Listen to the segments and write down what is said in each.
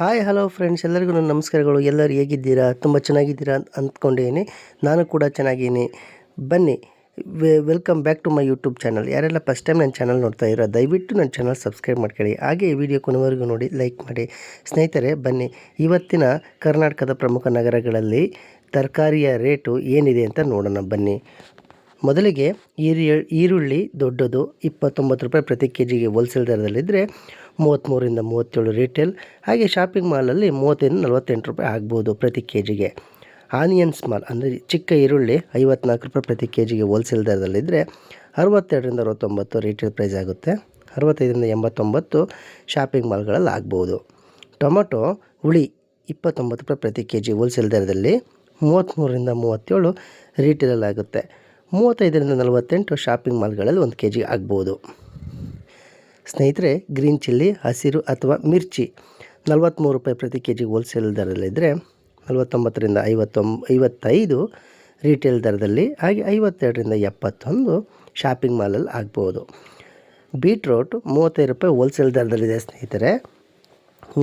Hi, hello friends. ಎಲ್ಲರಿಗೂ ನನ್ನ ನಮಸ್ಕಾರಗಳು. ಎಲ್ಲರೂ ಹೇಗಿದ್ದೀರಾ? ತುಂಬ ಚೆನ್ನಾಗಿದ್ದೀರಾ ಅಂತ ಅಂದ್ಕೊಂಡಿದ್ದೀನಿ ನಾನು ಕೂಡ ಚೆನ್ನಾಗಿದ್ದೀನಿ ಬನ್ನಿ welcome back to my YouTube channel. ಯಾರೆಲ್ಲ ಫಸ್ಟ್ ಟೈಮ್ ನನ್ನ ಚಾನಲ್ ನೋಡ್ತಾ ಇರೋ ದಯವಿಟ್ಟು ನನ್ನ ಚಾನಲ್ ಸಬ್ಸ್ಕ್ರೈಬ್ ಮಾಡ್ಕೊಳ್ಳಿ. ಹಾಗೆ ಈ ವಿಡಿಯೋ ಕೊನೆವರೆಗೂ ನೋಡಿ, ಲೈಕ್ ಮಾಡಿ. ಸ್ನೇಹಿತರೆ, ಬನ್ನಿ, ಇವತ್ತಿನ ಕರ್ನಾಟಕದ ಪ್ರಮುಖ ನಗರಗಳಲ್ಲಿ ತರಕಾರಿಯ ರೇಟು ಏನಿದೆ ಅಂತ ನೋಡೋಣ. ಬನ್ನಿ, ಮೊದಲಿಗೆ ಈರಿ ಈರುಳ್ಳಿ ದೊಡ್ಡದು ಇಪ್ಪತ್ತೊಂಬತ್ತು ರೂಪಾಯಿ ಪ್ರತಿ ಕೆ ಜಿಗೆ ಹೋಲ್ಸೇಲ್ ದರದಲ್ಲಿದ್ದರೆ ಮೂವತ್ತ್ಮೂರಿಂದ ಮೂವತ್ತೇಳು ರಿಟೇಲ್ ಹಾಗೆ ಶಾಪಿಂಗ್ ಮಾಲಲ್ಲಿ ಮೂವತ್ತರಿಂದ ನಲವತ್ತೆಂಟು ರೂಪಾಯಿ ಆಗ್ಬೋದು ಪ್ರತಿ ಕೆ ಜಿಗೆ ಆನಿಯನ್ಸ್ ಮಾಲ್ ಅಂದರೆ ಚಿಕ್ಕ ಈರುಳ್ಳಿ ಐವತ್ನಾಲ್ಕು ರೂಪಾಯಿ ಪ್ರತಿ ಕೆ ಜಿಗೆ ಹೋಲ್ಸೇಲ್ ದರದಲ್ಲಿದ್ದರೆ ಅರವತ್ತೆರಡರಿಂದ ಅರವತ್ತೊಂಬತ್ತು ರಿಟೇಲ್ ಪ್ರೈಸ್ ಆಗುತ್ತೆ. ಅರವತ್ತೈದರಿಂದ ಎಂಬತ್ತೊಂಬತ್ತು ಶಾಪಿಂಗ್ ಮಾಲ್ಗಳಲ್ಲಿ ಆಗ್ಬೋದು. ಟೊಮೊಟೊ ಹುಳಿ ಇಪ್ಪತ್ತೊಂಬತ್ತು ರೂಪಾಯಿ ಪ್ರತಿ ಕೆ ಜಿ ಹೋಲ್ಸೇಲ್ ದರದಲ್ಲಿ ಮೂವತ್ತ್ಮೂರರಿಂದ ಮೂವತ್ತೇಳು ರಿಟೇಲಲ್ಲಿ ಆಗುತ್ತೆ. ಮೂವತ್ತೈದರಿಂದ ನಲವತ್ತೆಂಟು ಶಾಪಿಂಗ್ ಮಾಲ್ಗಳಲ್ಲಿ ಒಂದು ಕೆ ಜಿ ಆಗ್ಬೋದು. ಸ್ನೇಹಿತರೆ, ಗ್ರೀನ್ ಚಿಲ್ಲಿ, ಹಸಿರು ಅಥವಾ ಮಿರ್ಚಿ. ನಲ್ವತ್ತ್ಮೂರು ರೂಪಾಯಿ ಪ್ರತಿ ಕೆ ಜಿ ಹೋಲ್ಸೇಲ್ ದರದಲ್ಲಿದ್ದರೆ ನಲವತ್ತೊಂಬತ್ತರಿಂದ ಐವತ್ತೊಂಬ ಐವತ್ತೈದು ರೀಟೇಲ್ ದರದಲ್ಲಿ, ಹಾಗೆ ಐವತ್ತೆರಡರಿಂದ ಎಪ್ಪತ್ತೊಂದು ಶಾಪಿಂಗ್ ಮಾಲಲ್ಲಿ ಆಗ್ಬೋದು. ಬೀಟ್ರೋಟ್ ಮೂವತ್ತೈದು ರೂಪಾಯಿ ಹೋಲ್ಸೇಲ್ ದರದಲ್ಲಿದೆ ಸ್ನೇಹಿತರೆ.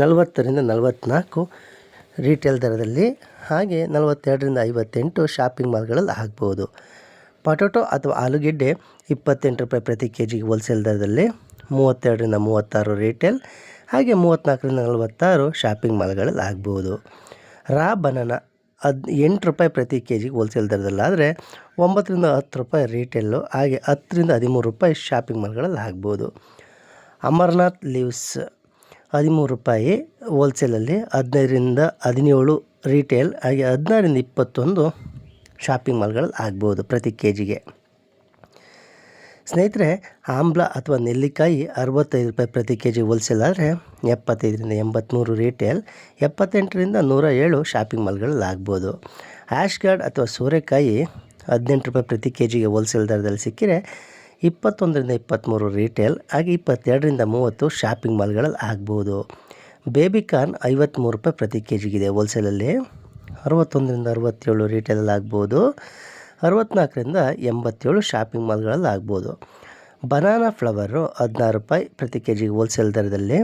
ನಲವತ್ತರಿಂದ ನಲವತ್ತ್ನಾಲ್ಕು ರೀಟೇಲ್ ದರದಲ್ಲಿ, ಹಾಗೆ ನಲವತ್ತೆರಡರಿಂದ ಐವತ್ತೆಂಟು ಶಾಪಿಂಗ್ ಮಾಲ್ಗಳಲ್ಲಿ ಆಗ್ಬೋದು. ಪೊಟೊಟೊ ಅಥವಾ ಆಲೂಗೆಡ್ಡೆ ಇಪ್ಪತ್ತೆಂಟು ರೂಪಾಯಿ ಪ್ರತಿ ಕೆ ಜಿಗೆ ಹೋಲ್ಸೇಲ್ ದರದಲ್ಲಿ ಮೂವತ್ತೆರಡರಿಂದ ಮೂವತ್ತಾರು ರಿಟೇಲ್ ಹಾಗೆ ಮೂವತ್ತ್ನಾಲ್ಕರಿಂದ ನಲವತ್ತಾರು ಶಾಪಿಂಗ್ ಮಾಲ್ಗಳಲ್ಲಿ ಆಗ್ಬೋದು. ರಾ ಬನನ ಅದು ಎಂಟು ರೂಪಾಯಿ ಪ್ರತಿ ಕೆ ಜಿಗೆ ಹೋಲ್ಸೇಲ್ ದರದಲ್ಲಾದರೆ ಒಂಬತ್ತರಿಂದ ಹತ್ತು ರೂಪಾಯಿ ರಿಟೇಲು ಹಾಗೆ ಹತ್ತರಿಂದ ಹದಿಮೂರು ರೂಪಾಯಿ ಶಾಪಿಂಗ್ ಮಾಲ್ಗಳಲ್ಲಿ ಆಗ್ಬೋದು. ಅಮರ್ನಾಥ್ ಲೀವ್ಸ್ ಹದಿಮೂರು ರೂಪಾಯಿ ಹೋಲ್ಸೇಲಲ್ಲಿ ಹದಿನೈದರಿಂದ ಹದಿನೇಳು ರಿಟೇಲ್ ಹಾಗೆ ಹದಿನಾರರಿಂದ ಇಪ್ಪತ್ತೊಂದು ಶಾಪಿಂಗ್ ಮಾಲ್ಗಳಲ್ಲಿ ಆಗ್ಬೋದು ಪ್ರತಿ ಕೆ ಜಿಗೆ ಸ್ನೇಹಿತರೆ, ಆಮ್ಲ ಅಥವಾ ನೆಲ್ಲಿಕಾಯಿ ಅರವತ್ತೈದು ರೂಪಾಯಿ ಪ್ರತಿ ಕೆ ಜಿ ಹೋಲ್ಸೇಲ್ ಆದರೆ ಎಪ್ಪತ್ತೈದರಿಂದ ಎಂಬತ್ತ್ಮೂರು ರಿಟೇಲ್ ಎಪ್ಪತ್ತೆಂಟರಿಂದ ನೂರ ಏಳು ಶಾಪಿಂಗ್ ಮಾಲ್ಗಳಲ್ಲಿ ಆಗ್ಬೋದು. ಆ್ಯಶ್ ಗಾರ್ಡ್ ಅಥವಾ ಸೋರೆಕಾಯಿ ಹದಿನೆಂಟು ರೂಪಾಯಿ ಪ್ರತಿ ಕೆ ಜಿಗೆ ಹೋಲ್ಸೇಲ್ ದರದಲ್ಲಿ ಸಿಕ್ಕಿದರೆ ಇಪ್ಪತ್ತೊಂದರಿಂದ ಇಪ್ಪತ್ತ್ಮೂರು ರಿಟೇಲ್ ಹಾಗೆ ಇಪ್ಪತ್ತೆರಡರಿಂದ ಮೂವತ್ತು ಶಾಪಿಂಗ್ ಮಾಲ್ಗಳಲ್ಲಿ ಆಗ್ಬೋದು. ಬೇಬಿ ಕಾರ್ನ್ ಐವತ್ತ್ಮೂರು ರೂಪಾಯಿ ಪ್ರತಿ ಕೆ ಜಿಗಿದೆ ಹೋಲ್ಸೇಲಲ್ಲಿ ಅರವತ್ತೊಂದರಿಂದ ಅರವತ್ತೇಳು ರಿಟೇಲಲ್ಲಿ ಆಗ್ಬೋದು. ಅರವತ್ತ್ನಾಲ್ಕರಿಂದ ಎಂಬತ್ತೇಳು ಶಾಪಿಂಗ್ ಮಾಲ್ಗಳಲ್ಲಿ ಆಗ್ಬೋದು. ಬನಾನಾ ಫ್ಲವರು ಹದಿನಾರು ರೂಪಾಯಿ ಪ್ರತಿ ಕೆ ಜಿಗೆ ಹೋಲ್ಸೇಲ್ ದರದಲ್ಲಿ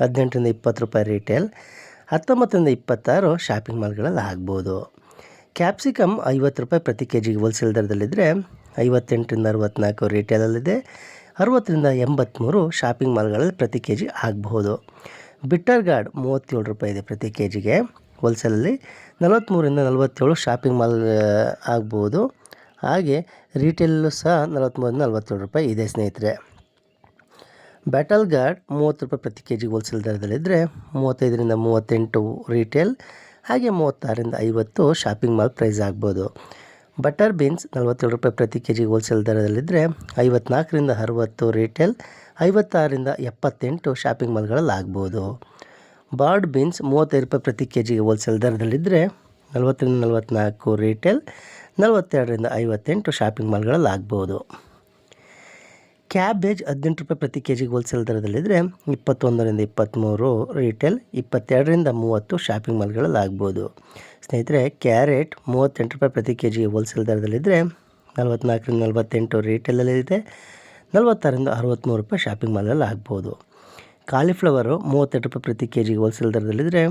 ಹದಿನೆಂಟರಿಂದ ಇಪ್ಪತ್ತು ರೂಪಾಯಿ ರಿಟೇಲ್ ಹತ್ತೊಂಬತ್ತರಿಂದ ಇಪ್ಪತ್ತಾರು ಶಾಪಿಂಗ್ ಮಾಲ್ಗಳಲ್ಲಿ ಆಗ್ಬೋದು. ಕ್ಯಾಪ್ಸಿಕಮ್ ಐವತ್ತು ರೂಪಾಯಿ ಪ್ರತಿ ಕೆ ಜಿಗೆ ಹೋಲ್ಸೇಲ್ ದರದಲ್ಲಿದ್ದರೆ ಐವತ್ತೆಂಟರಿಂದ ಅರವತ್ತ್ನಾಲ್ಕು ರಿಟೇಲಲ್ಲಿದೆ ಅರವತ್ತರಿಂದ ಎಂಬತ್ತ್ಮೂರು ಶಾಪಿಂಗ್ ಮಾಲ್ಗಳಲ್ಲಿ ಪ್ರತಿ ಕೆ ಜಿ ಆಗಬಹುದು ಬಿಟ್ಟರ್ ಗಾರ್ಡ್ ಮೂವತ್ತೇಳು ರೂಪಾಯಿ ಇದೆ ಪ್ರತಿ ಕೆ ಜಿಗೆ ಹೋಲ್ಸೇಲಲ್ಲಿ ನಲವತ್ತ್ಮೂರಿಂದ ನಲವತ್ತೇಳು ಶಾಪಿಂಗ್ ಮಾಲ್ ಆಗ್ಬೋದು. ಹಾಗೆ ರೀಟೇಲು ಸಹ ನಲವತ್ತ್ಮೂರಿಂದ ನಲವತ್ತೇಳು ರೂಪಾಯಿ ಇದೆ, ಸ್ನೇಹಿತರೆ. ಬ್ಯಾಟಲ್ ಗಾರ್ಡ್ ಮೂವತ್ತು ರೂಪಾಯಿ ಪ್ರತಿ ಕೆ ಜಿ ಹೋಲ್ಸೇಲ್ ದರದಲ್ಲಿದ್ದರೆ ಮೂವತ್ತೈದರಿಂದ ಮೂವತ್ತೆಂಟು ರೀಟೇಲ್ ಹಾಗೆ ಮೂವತ್ತಾರರಿಂದ ಐವತ್ತು ಶಾಪಿಂಗ್ ಮಾಲ್ ಪ್ರೈಸ್ ಆಗ್ಬೋದು. ಬಟರ್ ಬೀನ್ಸ್ ನಲವತ್ತೇಳು ರೂಪಾಯಿ ಪ್ರತಿ ಕೆ ಜಿಗೆ ಹೋಲ್ಸೇಲ್ ದರದಲ್ಲಿದ್ದರೆ ಐವತ್ನಾಲ್ಕರಿಂದ ಅರುವತ್ತು ರೀಟೇಲ್ ಐವತ್ತಾರರಿಂದ ಎಪ್ಪತ್ತೆಂಟು ಶಾಪಿಂಗ್ ಮಾಲ್ಗಳಲ್ಲಿ ಆಗ್ಬೋದು. ಬಾರ್ಡ್ ಬೀನ್ಸ್ ಮೂವತ್ತೈದು ರೂಪಾಯಿ ಪ್ರತಿ ಕೆ ಜಿಗೆ ಹೋಲ್ಸೇಲ್ ದರದಲ್ಲಿದ್ದರೆ ನಲವತ್ತರಿಂದ ನಲವತ್ತ್ನಾಲ್ಕು ರಿಟೇಲ್ ನಲವತ್ತೆರಡರಿಂದ ಐವತ್ತೆಂಟು ಶಾಪಿಂಗ್ ಮಾಲ್ಗಳಲ್ಲಿ ಆಗ್ಬೋದು. ಕ್ಯಾಬೇಜ್ ಹದಿನೆಂಟು ರೂಪಾಯಿ ಪ್ರತಿ ಕೆ ಜಿಗೆ ಹೋಲ್ಸೇಲ್ ದರದಲ್ಲಿದ್ದರೆ ಇಪ್ಪತ್ತೊಂದರಿಂದ ಇಪ್ಪತ್ತ್ಮೂರು ರಿಟೇಲ್ ಇಪ್ಪತ್ತೆರಡರಿಂದ ಮೂವತ್ತು ಶಾಪಿಂಗ್ ಮಾಲ್ಗಳಲ್ಲಿ ಆಗ್ಬೋದು. ಸ್ನೇಹಿತರೆ ಕ್ಯಾರೆಟ್ ಮೂವತ್ತೆಂಟು ರೂಪಾಯಿ ಪ್ರತಿ ಕೆ ಜಿಗೆ ಹೋಲ್ಸೇಲ್ ದರದಲ್ಲಿದ್ದರೆ ನಲವತ್ತ್ನಾಲ್ಕರಿಂದ ನಲವತ್ತೆಂಟು ರಿಟೇಲಲ್ಲಿದೆ ನಲವತ್ತಾರರಿಂದ ಅರವತ್ತ್ಮೂರು ರೂಪಾಯಿ ಶಾಪಿಂಗ್ ಮಾಲಲ್ಲಿ ಆಗ್ಬೋದು. ಕಾಲಿಫ್ಲವರು ಮೂವತ್ತೆಂಟು ರೂಪಾಯಿ ಪ್ರತಿ ಕೆ ಜಿಗೆ ಹೋಲ್ಸೇಲ್ ದರದಲ್ಲಿದ್ದರೆ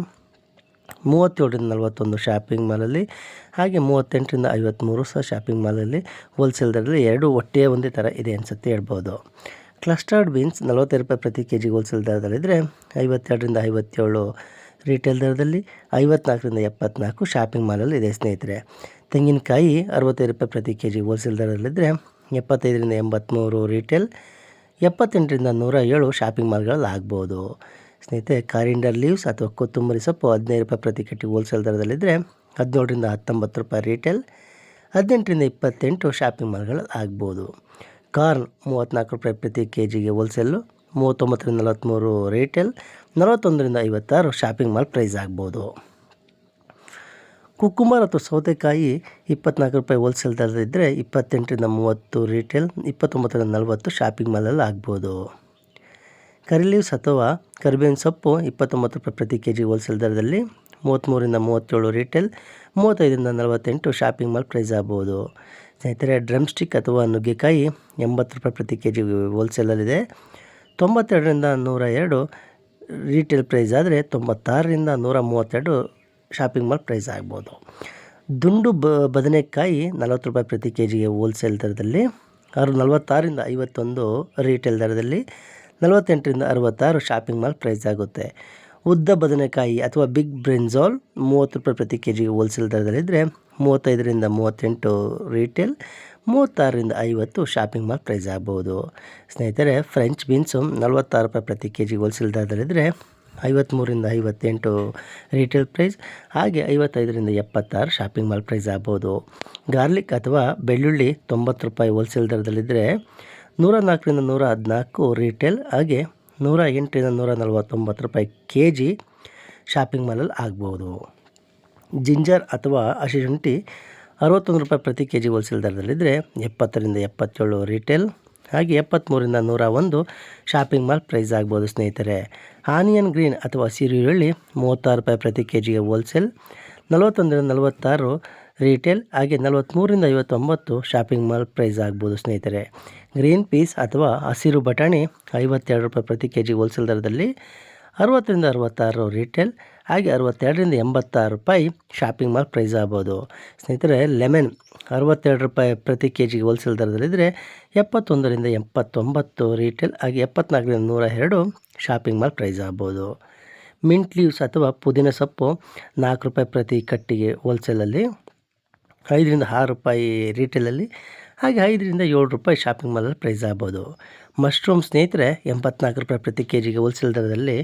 ಮೂವತ್ತೇಳರಿಂದ ನಲವತ್ತೊಂದು ಶಾಪಿಂಗ್ ಮಾಲಲ್ಲಿ ಹಾಗೆ ಮೂವತ್ತೆಂಟರಿಂದ ಐವತ್ತ್ಮೂರು ಸಹ ಶಾಪಿಂಗ್ ಮಾಲಲ್ಲಿ ಹೋಲ್ಸೇಲ್ ದರದಲ್ಲಿ ಎರಡು ಒಟ್ಟೆ ಒಂದೇ ಥರ ಇದೆ ಅನಿಸುತ್ತೆ ಹೇಳ್ಬೋದು. ಕ್ಲಸ್ಟರ್ಡ್ ಬೀನ್ಸ್ ನಲವತ್ತೈದು ರೂಪಾಯಿ ಪ್ರತಿ ಕೆ ಜಿಗೆ ಹೋಲ್ಸೇಲ್ ದರದಲ್ಲಿದ್ದರೆ ಐವತ್ತೆರಡರಿಂದ ಐವತ್ತೇಳು ರಿಟೇಲ್ ದರದಲ್ಲಿ, ಐವತ್ನಾಲ್ಕರಿಂದ ಎಪ್ಪತ್ನಾಲ್ಕು ಶಾಪಿಂಗ್ ಮಾಲಲ್ಲಿ ಇದೆ ಸ್ನೇಹಿತರೆ. ತೆಂಗಿನಕಾಯಿ ಅರವತ್ತೈದು ರೂಪಾಯಿ ಪ್ರತಿ ಕೆ ಜಿ ಹೋಲ್ಸೇಲ್ ದರದಲ್ಲಿದ್ದರೆ ಎಪ್ಪತ್ತೈದರಿಂದ ಎಂಬತ್ತ್ಮೂರು ರಿಟೇಲ್ ಎಪ್ಪತ್ತೆಂಟರಿಂದ ನೂರ ಏಳು ಶಾಪಿಂಗ್ ಮಾಲ್ಗಳಲ್ಲಿ ಆಗ್ಬೋದು ಸ್ನೇಹಿತರೆ, ಕಾರಿಂಡರ್ ಲೀವ್ಸ್ ಅಥವಾ ಕೊತ್ತಂಬರಿ ಸೊಪ್ಪು ಹದಿನೈದು ರೂಪಾಯಿ ಪ್ರತಿ ಕಟ್ಟಿ ಹೋಲ್ಸೇಲ್ ದರದಲ್ಲಿದ್ದರೆ ಹದಿನೇಳರಿಂದ ಹತ್ತೊಂಬತ್ತು ರೂಪಾಯಿ ರೀಟೇಲ್ ಹದಿನೆಂಟರಿಂದ ಇಪ್ಪತ್ತೆಂಟು ಶಾಪಿಂಗ್ ಮಾಲ್ಗಳಲ್ಲಿ ಆಗ್ಬೋದು ಕಾರ್ನ್ ಮೂವತ್ತ್ನಾಲ್ಕು ರೂಪಾಯಿ ಪ್ರತಿ ಕೆ ಜಿಗೆ ಹೋಲ್ಸೇಲು ಮೂವತ್ತೊಂಬತ್ತರಿಂದ ನಲವತ್ತ್ಮೂರು ರಿಟೇಲ್ ನಲವತ್ತೊಂದರಿಂದ ಐವತ್ತಾರು ಶಾಪಿಂಗ್ ಮಾಲ್ ಪ್ರೈಸ್ ಆಗ್ಬೋದು. ಕುಕ್ಕುಂಬರ್ ಅಥವಾ ಸೌತೆಕಾಯಿ ಇಪ್ಪತ್ನಾಲ್ಕು ರೂಪಾಯಿ ಹೋಲ್ಸೇಲ್ ದರದಿದ್ದರೆ ಇಪ್ಪತ್ತೆಂಟರಿಂದ ಮೂವತ್ತು ರಿಟೇಲ್ ಇಪ್ಪತ್ತೊಂಬತ್ತರಿಂದ ನಲವತ್ತು ಶಾಪಿಂಗ್ ಮಾಲಲ್ಲಿ ಆಗ್ಬೋದು. ಕರಿ ಲೀವ್ಸ್ ಅಥವಾ ಕರಿಬೇವಿನ ಸೊಪ್ಪು ಇಪ್ಪತ್ತೊಂಬತ್ತು ರೂಪಾಯಿ ಪ್ರತಿ ಕೆ ಜಿ ಹೋಲ್ಸೇಲ್ ದರದಲ್ಲಿ ಮೂವತ್ತ್ಮೂರಿಂದ ಮೂವತ್ತೇಳು ರಿಟೇಲ್ ಮೂವತ್ತೈದರಿಂದ ನಲವತ್ತೆಂಟು ಶಾಪಿಂಗ್ ಮಾಲ್ ಪ್ರೈಸ್ ಆಗ್ಬೋದು. ಸ್ನೇಹಿತರೆ ಡ್ರಮ್ ಸ್ಟಿಕ್ ಅಥವಾ ನುಗ್ಗೆಕಾಯಿ ಎಂಬತ್ತು ರೂಪಾಯಿ ಪ್ರತಿ ಕೆ ಜಿ ಹೋಲ್ಸೇಲಲ್ಲಿದೆ ತೊಂಬತ್ತೆರಡರಿಂದ ನೂರ ಎರಡು ರೀಟೇಲ್ ಪ್ರೈಸ್ ಆದರೆ ತೊಂಬತ್ತಾರರಿಂದ ನೂರ ಮೂವತ್ತೆರಡು ಶಾಪಿಂಗ್ ಮಾಲ್ ಪ್ರೈಸ್ ಆಗ್ಬೋದು. ದುಂಡು ಬ, ಬದನೆಕಾಯಿ ನಲವತ್ತು ರೂಪಾಯಿ ಪ್ರತಿ ಕೆ ಜಿಗೆ ಹೋಲ್ಸೇಲ್ ದರದಲ್ಲಿ ಆರು ನಲವತ್ತಾರರಿಂದ ಐವತ್ತೊಂದು ರೀಟೇಲ್ ದರದಲ್ಲಿ, ನಲವತ್ತೆಂಟರಿಂದ ಅರವತ್ತಾರು ಶಾಪಿಂಗ್ ಮಾಲ್ ಪ್ರೈಸ್ ಆಗುತ್ತೆ. ಉದ್ದ ಬದನೆಕಾಯಿ ಅಥವಾ ಬಿಗ್ ಬ್ರಿಂಜಾಲ್ ಮೂವತ್ತು ರೂಪಾಯಿ ಪ್ರತಿ ಕೆ ಜಿಗೆ ಹೋಲ್ಸೇಲ್ ದರದಲ್ಲಿದ್ದರೆ ಮೂವತ್ತೈದರಿಂದ ಮೂವತ್ತೆಂಟು ರೀಟೇಲ್ ಮೂವತ್ತಾರರಿಂದ ಐವತ್ತು ಶಾಪಿಂಗ್ ಮಾಲ್ ಪ್ರೈಸ್ ಆಗ್ಬೋದು. ಸ್ನೇಹಿತರೆ ಫ್ರೆಂಚ್ ಬೀನ್ಸು ನಲವತ್ತಾರು ರೂಪಾಯಿ ಪ್ರತಿ ಕೆ ಜಿಗೆ ಹೋಲ್ಸೇಲ್ ದರದಲ್ಲಿದ್ದರೆ ಐವತ್ತ್ಮೂರಿಂದ ಐವತ್ತೆಂಟು ರಿಟೇಲ್ ಪ್ರೈಸ್ ಹಾಗೆ ಐವತ್ತೈದರಿಂದ ಎಪ್ಪತ್ತಾರು ಶಾಪಿಂಗ್ ಮಾಲ್ ಪ್ರೈಸ್ ಆಗ್ಬೋದು. ಗಾರ್ಲಿಕ್ ಅಥವಾ ಬೆಳ್ಳುಳ್ಳಿ ತೊಂಬತ್ತು ರೂಪಾಯಿ ಹೋಲ್ಸೇಲ್ ದರದಲ್ಲಿದ್ದರೆ ನೂರ ನಾಲ್ಕರಿಂದ ನೂರ ಹದಿನಾಲ್ಕು ರಿಟೇಲ್ ಹಾಗೆ ನೂರ ಎಂಟರಿಂದ ನೂರ ನಲವತ್ತೊಂಬತ್ತು ರೂಪಾಯಿ ಕೆ ಜಿ ಶಾಪಿಂಗ್ ಮಾಲಲ್ಲಿ ಆಗ್ಬೋದು. ಜಿಂಜರ್ ಅಥವಾ ಹಸಿಶುಂಠಿ ಅರವತ್ತೊಂದು ರೂಪಾಯಿ ಪ್ರತಿ ಕೆ ಜಿ ಹೋಲ್ಸೇಲ್ ದರದಲ್ಲಿದ್ದರೆ ಎಪ್ಪತ್ತರಿಂದ ಎಪ್ಪತ್ತೇಳು ರೀಟೇಲ್ ಹಾಗೆ ಎಪ್ಪತ್ತ್ಮೂರಿಂದ ನೂರ ಒಂದು ಶಾಪಿಂಗ್ ಮಾಲ್ ಪ್ರೈಸ್ ಆಗ್ಬೋದು ಸ್ನೇಹಿತರೆ. ಆನಿಯನ್ ಗ್ರೀನ್ ಅಥವಾ ಹಸಿರು ಮೂವತ್ತಾರು ರೂಪಾಯಿ ಪ್ರತಿ ಕೆ ಜಿಗೆ ಹೋಲ್ಸೇಲ್ ನಲವತ್ತೊಂದರಿಂದ ನಲವತ್ತಾರು ರೀಟೇಲ್ ಹಾಗೆ ನಲವತ್ತ್ಮೂರಿಂದ ಐವತ್ತೊಂಬತ್ತು ಶಾಪಿಂಗ್ ಮಾಲ್ ಪ್ರೈಸ್ ಆಗ್ಬೋದು ಸ್ನೇಹಿತರೆ. ಗ್ರೀನ್ ಪೀಸ್ ಅಥವಾ ಹಸಿರು ಬಟಾಣಿ ಐವತ್ತೆರಡು ರೂಪಾಯಿ ಪ್ರತಿ ಕೆ ಜಿ ಹೋಲ್ಸೇಲ್ ದರದಲ್ಲಿ ಅರವತ್ತರಿಂದ ಅರವತ್ತಾರು ರೀಟೇಲ್ ಹಾಗೆ ಅರವತ್ತೆರಡರಿಂದ ಎಂಬತ್ತಾರು ರೂಪಾಯಿ ಶಾಪಿಂಗ್ ಮಾಲ್ ಪ್ರೈಸ್ ಆಗ್ಬೋದು. ಸ್ನೇಹಿತರೆ, ಲೆಮನ್ ಅರವತ್ತೆರಡು ರೂಪಾಯಿ ಪ್ರತಿ ಕೆ ಜಿಗೆ ಹೋಲ್ಸೇಲ್ ದರದಲ್ಲಿದ್ದರೆ ಎಪ್ಪತ್ತೊಂದರಿಂದ ಎಪ್ಪತ್ತೊಂಬತ್ತು ರೀಟೇಲ್ ಹಾಗೆ ಎಪ್ಪತ್ನಾಲ್ಕರಿಂದ ನೂರ ಎರಡು ಶಾಪಿಂಗ್ ಮಾಲ್ ಪ್ರೈಸ್ ಆಗ್ಬೋದು. ಮಿಂಟ್ ಲೀವ್ಸ್ ಅಥವಾ ಪುದೀನ ಸೊಪ್ಪು ನಾಲ್ಕು ರೂಪಾಯಿ ಪ್ರತಿ ಕಟ್ಟಿಗೆ ಹೋಲ್ಸೇಲಲ್ಲಿ ಐದರಿಂದ ಆರು ರೂಪಾಯಿ ರೀಟೇಲಲ್ಲಿ ಹಾಗೆ ಐದರಿಂದ ಏಳು ರೂಪಾಯಿ ಶಾಪಿಂಗ್ ಮಾಲಲ್ಲಿ ಪ್ರೈಸ್ ಆಗ್ಬೋದು. ಮಶ್ರೂಮ್ ಸ್ನೇಹಿತರೆ, ಎಂಬತ್ನಾಲ್ಕು ರೂಪಾಯಿ ಪ್ರತಿ ಕೆ ಜಿಗೆ ಹೋಲ್ಸೇಲ್ ದರದಲ್ಲಿ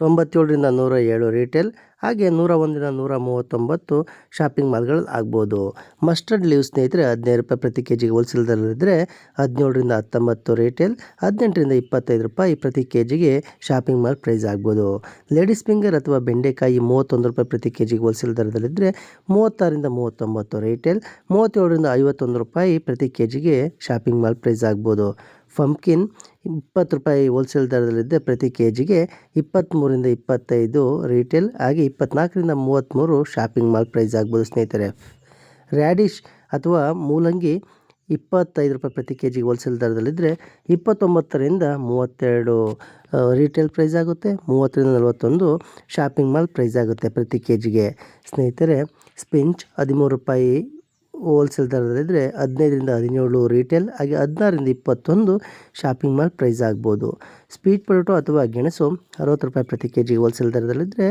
ತೊಂಬತ್ತೇಳರಿಂದ ನೂರ ಏಳು ರೀಟೇಲ್, ಹಾಗೆ ನೂರ ಒಂದರಿಂದ ನೂರ ಮೂವತ್ತೊಂಬತ್ತು ಶಾಪಿಂಗ್ ಮಾಲ್ಗಳಲ್ಲಿ ಆಗ್ಬೋದು. ಮಸ್ಟರ್ಡ್ ಲೀವ್ ಸ್ನೇಹಿತರೆ, ಹದಿನೈದು ರೂಪಾಯಿ ಪ್ರತಿ ಕೆ ಜಿಗೆ ಹೋಲ್ಸೇಲ್ ದರದಲ್ಲಿದ್ದರೆ ಹದಿನೇಳರಿಂದ ಹತ್ತೊಂಬತ್ತು ರೀಟೇಲ್, ಹದಿನೆಂಟರಿಂದ ಇಪ್ಪತ್ತೈದು ರೂಪಾಯಿ ಪ್ರತಿ ಕೆ ಜಿಗೆ ಶಾಪಿಂಗ್ ಮಾಲ್ ಪ್ರೈಸ್ ಆಗ್ಬೋದು. ಲೇಡೀಸ್ ಫಿಂಗರ್ ಅಥವಾ ಬೆಂಡೆಕಾಯಿ ಮೂವತ್ತೊಂದು ರೂಪಾಯಿ ಪ್ರತಿ ಕೆ ಜಿಗೆ ಹೋಲ್ಸೇಲ್ ದರದಲ್ಲಿದ್ದರೆ ಮೂವತ್ತಾರರಿಂದ ಮೂವತ್ತೊಂಬತ್ತು ರೀಟೇಲ್, ಮೂವತ್ತೇಳರಿಂದ ಐವತ್ತೊಂದು ರೂಪಾಯಿ ಪ್ರತಿ ಕೆ ಜಿಗೆ ಶಾಪಿಂಗ್ ಮಾಲ್ ಪ್ರೈಸ್ ಆಗ್ಬೋದು. ಫಂಪ್ಕಿನ್ ಇಪ್ಪತ್ತು ರೂಪಾಯಿ ಹೋಲ್ಸೇಲ್ ದರದಲ್ಲಿದ್ದೆ ಪ್ರತಿ ಕೆ ಜಿಗೆ ಇಪ್ಪತ್ತ್ಮೂರಿಂದ ಇಪ್ಪತ್ತೈದು ರೀಟೇಲ್ ಹಾಗೆ ಇಪ್ಪತ್ತ್ನಾಲ್ಕರಿಂದ ಮೂವತ್ತ್ಮೂರು ಶಾಪಿಂಗ್ ಮಾಲ್ ಪ್ರೈಸ್ ಆಗ್ಬೋದು ಸ್ನೇಹಿತರೆ. ರ್ಯಾಡಿಶ್ ಅಥವಾ ಮೂಲಂಗಿ ಇಪ್ಪತ್ತೈದು ರೂಪಾಯಿ ಪ್ರತಿ ಕೆ ಜಿಗೆ ಹೋಲ್ಸೇಲ್ ದರದಲ್ಲಿದ್ದರೆ ಇಪ್ಪತ್ತೊಂಬತ್ತರಿಂದ ಮೂವತ್ತೆರಡು ರೀಟೇಲ್ ಪ್ರೈಸ್ ಆಗುತ್ತೆ. ಮೂವತ್ತರಿಂದ ನಲವತ್ತೊಂದು ಶಾಪಿಂಗ್ ಮಾಲ್ ಪ್ರೈಸ್ ಆಗುತ್ತೆ ಪ್ರತಿ ಕೆ ಜಿಗೆ ಸ್ನೇಹಿತರೆ ಸ್ಪಿಂಚ್ ಹದಿಮೂರು ರೂಪಾಯಿ ಹೋಲ್ಸೇಲ್ ದರದಲ್ಲಿದ್ದರೆ ಹದಿನೈದರಿಂದ ಹದಿನೇಳು ರೀಟೇಲ್ ಹಾಗೆ ಹದಿನಾರರಿಂದ ಇಪ್ಪತ್ತೊಂದು ಶಾಪಿಂಗ್ ಮಾಲ್ ಪ್ರೈಸ್ ಆಗ್ಬೋದು. ಸ್ವೀಟ್ ಪೊಟೊಟೊ ಅಥವಾ ಗೆಣಸು ಅರವತ್ತು ರೂಪಾಯಿ ಪ್ರತಿ ಕೆ ಜಿ ಹೋಲ್ಸೇಲ್ ದರದಲ್ಲಿದ್ದರೆ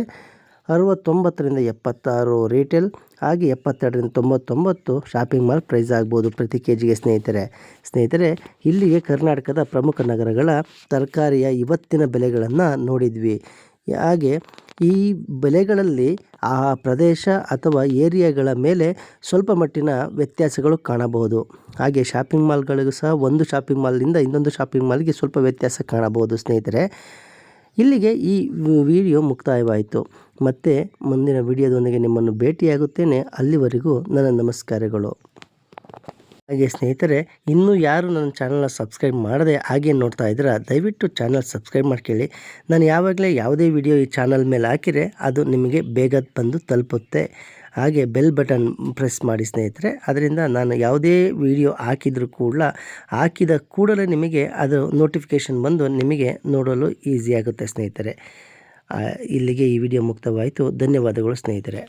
ಅರವತ್ತೊಂಬತ್ತರಿಂದ ಎಪ್ಪತ್ತಾರು ರೀಟೇಲ್ ಹಾಗೆ ಎಪ್ಪತ್ತೆರಡರಿಂದ ತೊಂಬತ್ತೊಂಬತ್ತು ಶಾಪಿಂಗ್ ಮಾಲ್ ಪ್ರೈಸ್ ಆಗ್ಬೋದು ಪ್ರತಿ ಕೆ ಜಿಗೆ ಸ್ನೇಹಿತರೆ. ಸ್ನೇಹಿತರೆ, ಇಲ್ಲಿಗೆ ಕರ್ನಾಟಕದ ಪ್ರಮುಖ ನಗರಗಳ ತರಕಾರಿಯ ಇವತ್ತಿನ ಬೆಲೆಗಳನ್ನು ನೋಡಿದ್ವಿ. ಹಾಗೆ ಈ ಬೆಲೆಗಳಲ್ಲಿ ಆ ಪ್ರದೇಶ ಅಥವಾ ಏರಿಯಾಗಳ ಮೇಲೆ ಸ್ವಲ್ಪ ಮಟ್ಟಿನ ವ್ಯತ್ಯಾಸಗಳು ಕಾಣಬಹುದು. ಹಾಗೆ ಶಾಪಿಂಗ್ ಮಾಲ್ಗಳಿಗೂ ಸಹ ಒಂದು ಶಾಪಿಂಗ್ ಮಾಲ್ನಿಂದ ಇನ್ನೊಂದು ಶಾಪಿಂಗ್ ಮಾಲ್ಗೆ ಸ್ವಲ್ಪ ವ್ಯತ್ಯಾಸ ಕಾಣಬಹುದು ಸ್ನೇಹಿತರೆ. ಇಲ್ಲಿಗೆ ಈ ವಿಡಿಯೋ ಮುಕ್ತಾಯವಾಯಿತು. ಮತ್ತೆ ಮುಂದಿನ ವಿಡಿಯೋದೊಂದಿಗೆ ನಿಮ್ಮನ್ನು ಭೇಟಿಯಾಗುತ್ತೇನೆ. ಅಲ್ಲಿವರೆಗೂ ನನ್ನ ನಮಸ್ಕಾರಗಳು. ಹಾಗೆ ಸ್ನೇಹಿತರೆ, ಇನ್ನೂ ಯಾರು ನನ್ನ ಚಾನಲ್ನ ಸಬ್ಸ್ಕ್ರೈಬ್ ಮಾಡದೆ ಹಾಗೆ ನೋಡ್ತಾ ಇದ್ದೀರಾ, ದಯವಿಟ್ಟು ಚಾನಲ್ ಸಬ್ಸ್ಕ್ರೈಬ್ ಮಾಡ್ಕೊಳ್ಳಿ. ನಾನು ಯಾವಾಗಲೇ ಯಾವುದೇ ವಿಡಿಯೋ ಈ ಚಾನಲ್ ಮೇಲೆ ಹಾಕಿದರೆ, ಅದು ನಿಮಗೆ ಬೇಗ ಬಂದು ತಲುಪುತ್ತೆ. ಹಾಗೆ ಬೆಲ್ ಬಟನ್ ಪ್ರೆಸ್ ಮಾಡಿ ಸ್ನೇಹಿತರೆ. ಅದರಿಂದ ನಾನು ಯಾವುದೇ ವಿಡಿಯೋ ಹಾಕಿದರೂ ಕೂಡ, ಹಾಕಿದ ಕೂಡಲೇ ನಿಮಗೆ ಅದು ನೋಟಿಫಿಕೇಷನ್ ಬಂದು ನಿಮಗೆ ನೋಡಲು ಈಸಿ ಆಗುತ್ತೆ ಸ್ನೇಹಿತರೆ. ಇಲ್ಲಿಗೆ ಈ ವಿಡಿಯೋ ಮುಕ್ತವಾಯಿತು. ಧನ್ಯವಾದಗಳು ಸ್ನೇಹಿತರೆ.